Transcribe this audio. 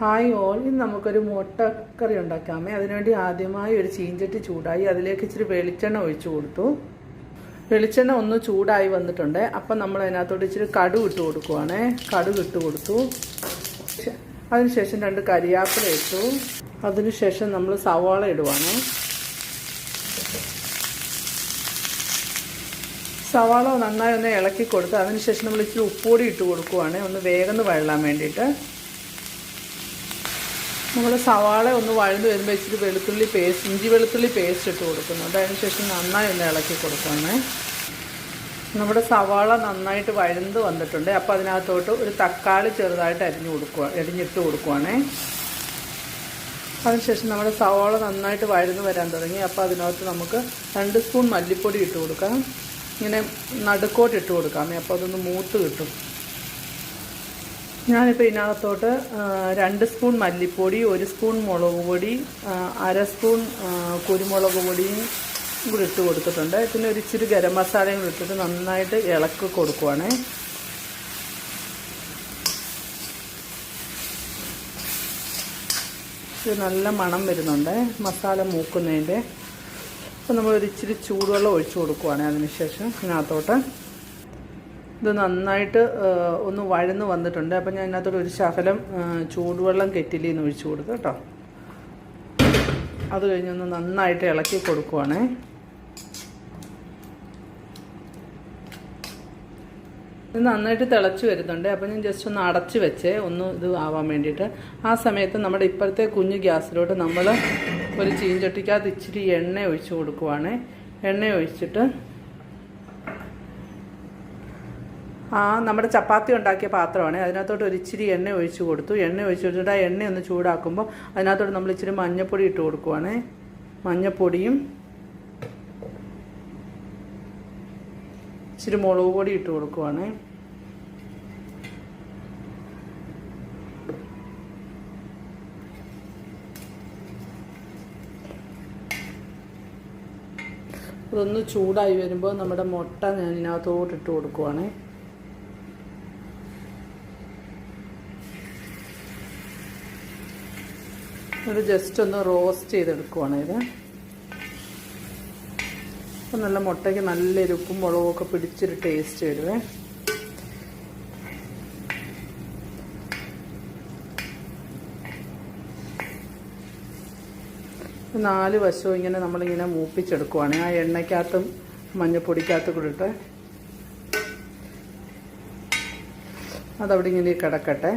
Hi all ഇന്ന് നമുക്കൊരു മുട്ടക്കറി ഉണ്ടാക്കാമേ. അതിനുവേണ്ടി ആദ്യമായി ഒരു ചീഞ്ചട്ടി ചൂടായി. അതിലേക്ക് ഇച്ചിരി വെളിച്ചെണ്ണ ഒഴിച്ചു കൊടുത്തു. വെളിച്ചെണ്ണ ഒന്ന് ചൂടായി വന്നിട്ടുണ്ട്. അപ്പം നമ്മൾ അതിനകത്തോട്ട് ഇച്ചിരി കടുക് ഇട്ട് കൊടുക്കുവാണേ. കടുക് ഇട്ട് കൊടുത്തു. അതിനുശേഷം രണ്ട് കരിയാപ്പില ഇട്ടു. അതിനുശേഷം നമ്മൾ സവാള ഇടുവാണ്. സവാള നന്നായി ഒന്ന് ഇളക്കി കൊടുത്ത് അതിനുശേഷം നമ്മൾ ഇച്ചിരി ഉപ്പുപൊടി ഇട്ട് കൊടുക്കുവാണ്. ഒന്ന് വേഗം വഴലാൻ വേണ്ടിയിട്ട്. നമ്മൾ സവാള ഒന്ന് വഴന്ന് വരുമ്പോൾ ഇച്ചിരി വെളുത്തുള്ളി പേസ്റ്റ് ഇഞ്ചി വെളുത്തുള്ളി പേസ്റ്റ് ഇട്ട് കൊടുക്കുന്നുണ്ട് അതിനുശേഷം നന്നായി ഒന്ന് ഇളക്കി കൊടുക്കണേ നമ്മുടെ സവാള നന്നായിട്ട് വഴന്ന് വന്നിട്ടുണ്ട്. അപ്പോൾ അതിനകത്തോട്ട് ഒരു തക്കാളി ചെറുതായിട്ട് അരിഞ്ഞു കൊടുക്കുക അരിഞ്ഞിട്ട് കൊടുക്കുവാണേ. അതിനുശേഷം നമ്മുടെ സവാള നന്നായിട്ട് വഴന്ന് വരാൻ തുടങ്ങി. അപ്പോൾ അതിനകത്ത് നമുക്ക് രണ്ട് സ്പൂൺ മല്ലിപ്പൊടി ഇട്ട് കൊടുക്കാം. ഇങ്ങനെ നടുക്കോട്ട് ഇട്ട് കൊടുക്കാമേ അപ്പോൾ അതൊന്ന് മൂത്ത് കിട്ടും. ഞാനിപ്പോൾ ഇതിനകത്തോട്ട് രണ്ട് സ്പൂൺ മല്ലിപ്പൊടി ഒരു സ്പൂൺ മുളക് പൊടി അര സ്പൂൺ കുരുമുളക് പൊടിയും കൂടി ഇട്ട് കൊടുത്തിട്ടുണ്ട്. പിന്നെ ഒരു ഇച്ചിരി ഗരം മസാലയും കൂടി ഇട്ടിട്ട് നന്നായിട്ട് ഇളക്കി കൊടുക്കുവാണേ. ഇത് നല്ല മണം വരുന്നുണ്ട് മസാല മൂക്കുന്നതിന്റെ. അപ്പോൾ നമ്മളൊരിച്ചിരി ചൂടുവെള്ളം ഒഴിച്ചു കൊടുക്കുവാണ് അതിനുശേഷം ഇതിനകത്തോട്ട്. ഇത് നന്നായിട്ട് ഒന്ന് വഴന്ന് വന്നിട്ടുണ്ട്. അപ്പം ഞാൻ ഇതിനകത്തോട്ട് ഒരു ശകലം ചൂടുവെള്ളം കെറ്റിലിൽ നിന്ന് ഒഴിച്ചു കൊടുക്കുക കേട്ടോ. അത് കഴിഞ്ഞൊന്ന് നന്നായിട്ട് ഇളക്കി കൊടുക്കുവാണേ. ഇത് നന്നായിട്ട് തിളച്ച് വരുന്നുണ്ട്. അപ്പം ഞാൻ ജസ്റ്റ് ഒന്ന് അടച്ച് വെച്ചേ ഒന്ന് ഇത് ആവാൻ വേണ്ടിയിട്ട്. ആ സമയത്ത് നമ്മുടെ ഇപ്പോഴത്തെ കുഞ്ഞു ഗ്യാസിലോട്ട് നമ്മൾ ഒരു ചീഞ്ചട്ടിക്കകത്ത് ഇച്ചിരി എണ്ണ ഒഴിച്ച് കൊടുക്കുവാണേ. എണ്ണ ഒഴിച്ചിട്ട് ആ നമ്മുടെ ചപ്പാത്തി ഉണ്ടാക്കിയ പാത്രമാണ്. അതിനകത്തോട്ട് ഒരു ഇച്ചിരി എണ്ണ ഒഴിച്ച് കൊടുത്തു. എണ്ണ ഒഴിച്ച് കൊടുത്തിട്ട് ആ എണ്ണ ഒന്ന് ചൂടാക്കുമ്പോൾ അതിനകത്തോട്ട് നമ്മൾ ഇച്ചിരി മഞ്ഞപ്പൊടി ഇട്ട് കൊടുക്കുവാണ്. മഞ്ഞപ്പൊടിയും ഇച്ചിരി മുളക് പൊടി ഇട്ട് കൊടുക്കുവാണ്. അതൊന്ന് ചൂടായി വരുമ്പോൾ നമ്മുടെ മുട്ട ഞാൻ ഇതിനകത്തോട്ട് ഇട്ട് കൊടുക്കുവാണ്. ഇത് ജസ്റ്റ് ഒന്ന് റോസ്റ്റ് ചെയ്തെടുക്കുവാണ് ഇത്. അപ്പം നല്ല മുട്ടയ്ക്ക് നല്ല ഉപ്പും മുളകും ഒക്കെ പിടിച്ചൊരു ടേസ്റ്റ് വരുവേ. നാല് വശവും ഇങ്ങനെ നമ്മളിങ്ങനെ മൂപ്പിച്ചെടുക്കുവാണ്. ആ എണ്ണയ്ക്കകത്തും മഞ്ഞപ്പൊടിക്കകത്തും കൂടെ ഇട്ട് അതവിടെ ഇങ്ങനെ കിടക്കട്ടെ.